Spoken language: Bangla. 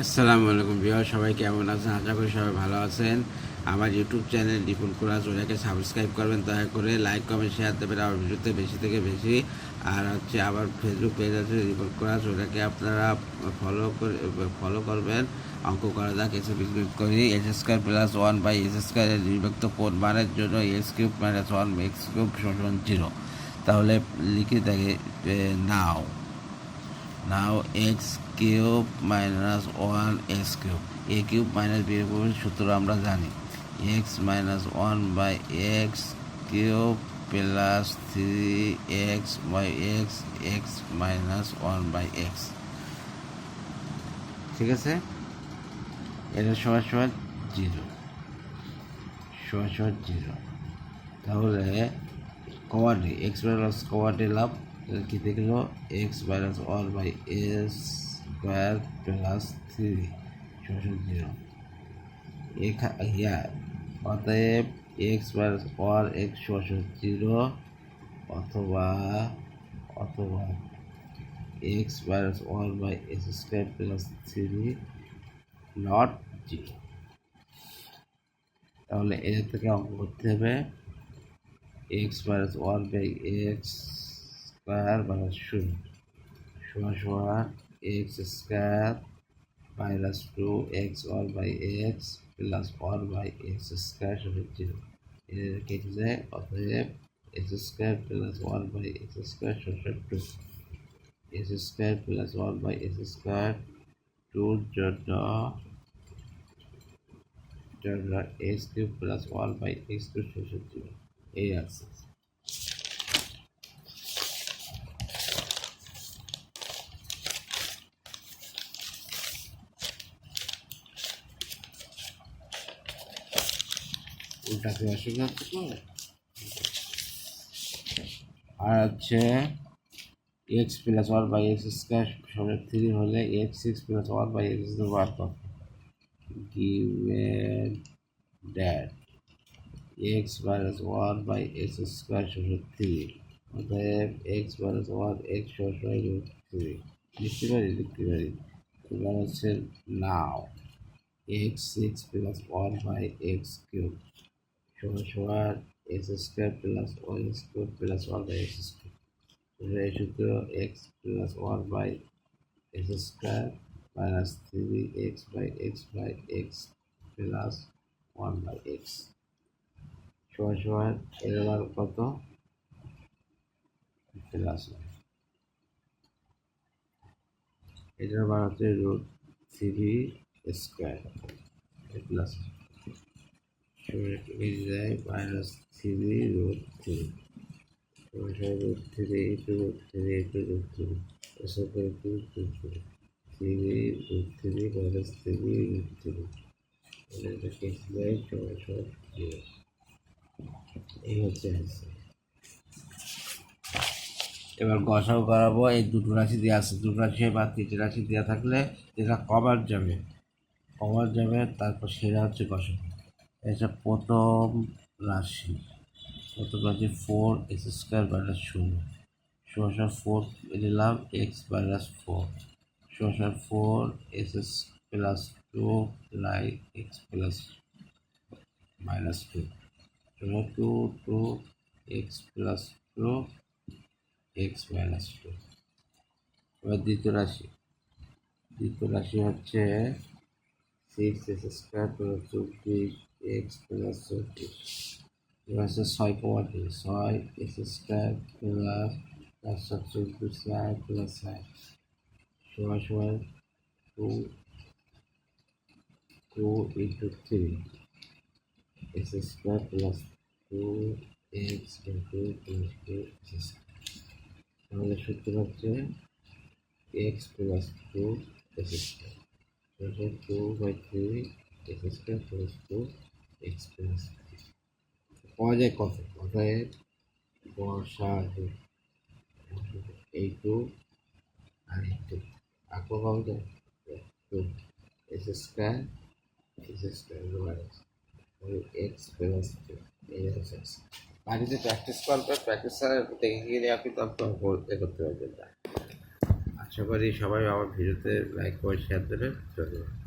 আসসালামু আলাইকুম বিহার সবাই কেমন আছেন? আশা করি সবাই ভালো আছেন। আমার ইউটিউব চ্যানেল ডিপুল কোরাস ওটাকে সাবস্ক্রাইব করবেন, দয়া করে লাইক কমেন্ট শেয়ার দেবেন আমার ভিডিওতে বেশি থেকে বেশি। আর হচ্ছে আবার ফেসবুক পেজ আছে ডিপুল কোরাস ওটাকে আপনারা ফলো করে ফলো করবেন। অঙ্ক করা যাক এসে বিক্রি করি। S square plus one by S square বিভক্ত কোন মানের জন্য S cube minus one X cube সমান জিরো তাহলে লিখে থাকে নাও। নাও X cube minus one X cube A cube minus B সূত্র আমরা জানি। X minus one by X cube plus three X by X X minus one by X ঠিক আছে? এটা সমান সমান জিরো সমান সমান জিরো তাহলে কমান্ডে এক্স মাইনাস কমান্ডে লাভ কি দেখলো x minus one by x square plus three সমান জিরো এখা ইয়া অতএব এক্স মাইনাস ওয়ান এক্স সমান জিরো অথবা অথবা x minus one by x square plus three not zero তাহলে এদের থেকে অঙ্ক করতে হবে x minus one by x square minus শূন্য সমান সমান x square minus two x one by x plus one by x square সমান জিরো এদের কেটে যায় অতএব x square plus one by x square সমান two x square plus one by x square টুর জন্য জন্য x cube plus one by x cube সমান জিরো এই আছে উল্টাতে অসুবিধা হচ্ছে আর হচ্ছে X plus one by X square সমান থ্রি হলে X six plus one by X বার কত given that x minus 1 by x square সমান 3 অতএব x minus 1 x সমান 3 লিখতে পারি? লিখতে পারি। এবার হচ্ছে নাও x 6 plus 1 by x cube সমান সমান x square plus y square plus 1 by x square এই সূত্র x plus 1 by x square minus 3x by x by x plus 1 by x সমান সমান এর মান কত প্লাস এটার মান হচ্ছে রুট থ্রি স্কোয়ার প্লাস এই যায় minus three root three root three into root three into root three এসব করে root three three root three minus three root three এটা যায় সমান জিরো এই হচ্ছে অ্যান্সার এবার গসাও করাবো, এই দুটো রাশি দেওয়া আছে। দুটো রাশি বা তিনটে রাশি দেওয়া থাকলে যেটা কমার যাবে কমার যাবে তারপর সেটা হচ্ছে গসা এটা প্রথম রাশি প্রথম রাশি ফোর এক্স স্কোয়ার মাইনাস শূন্য সমান ফোর নিলাম এক্স মাইনাস ফোর সমান four x plus to lie x plus minus two সমান two two x plus two x minus two এবার দ্বিতীয় রাশি দ্বিতীয় রাশি হচ্ছে সিক্স এক্স স্কোয়ার প্লাস চব্বিশ এক্স প্লাস চব্বিশ এবার হচ্ছে ছয় কমা দুই ছয় এক্স স্কোয়ার প্লাস চারশো চব্বিশ সাত প্লাস সাত সমান সমান two two into three x square plus two x into plus two x আমাদের সূত্র হচ্ছে x plus two x square two by three x square plus two X পাওয়া যায় কত? অতএব বর্ষা এই টু আর এই টু আকো পাওয়া যায় two X square X. Square minus X plus two বাড়িতে প্র্যাকটিস করবে প্র্যাকটিস দেখে গেলে আপনি তখন এ করতে পারবেন না। আশা করি সবাই আমার ভিডিওতে লাইক করে শেয়ার দেবেন। ধন্যবাদ।